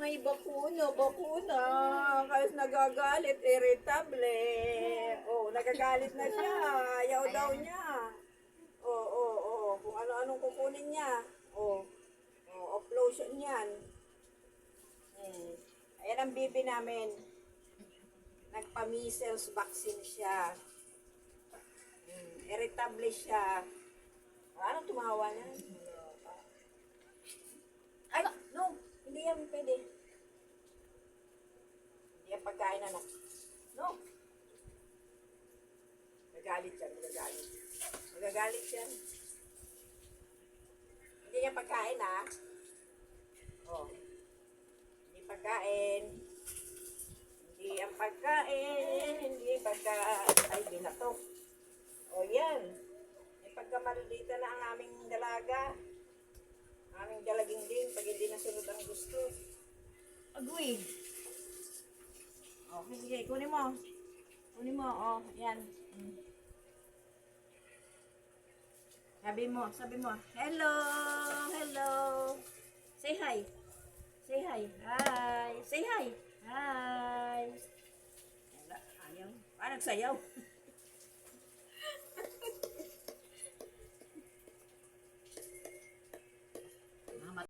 May bakuna, bakuna. Kasi nagagalit, irritable. Oh, nagagalit na siya. Ayaw daw niya. Oh, oh, oh. Kung ano-anong kukunin niya. Oh, oh offlotion yan. Hmm. Ayan ang bibi namin. Nagpa-measles vaccine siya. Hmm. Irritable siya. Anong tumawa na? Ay, no. Hindi yan. Hindi yan pagkain, anak. No. Nagagalit yan, nagagalit. Nagagalit yan. Hindi yan pagkain, ah. Oh. Hindi pagkain. Hindi ang pagkain. Hindi pagkain. Ay, binato. O, yan. May pagkamalita na ang aming dalaga. Aming dalaging Agoy. Okay, sige. Kunin mo. Kunin mo. Oh, yan. Sabi mo, sabi mo, hello, hello. Say hi. Say hi. Hi. Say hi. Hi. Ayaw. Ah, nagsayaw.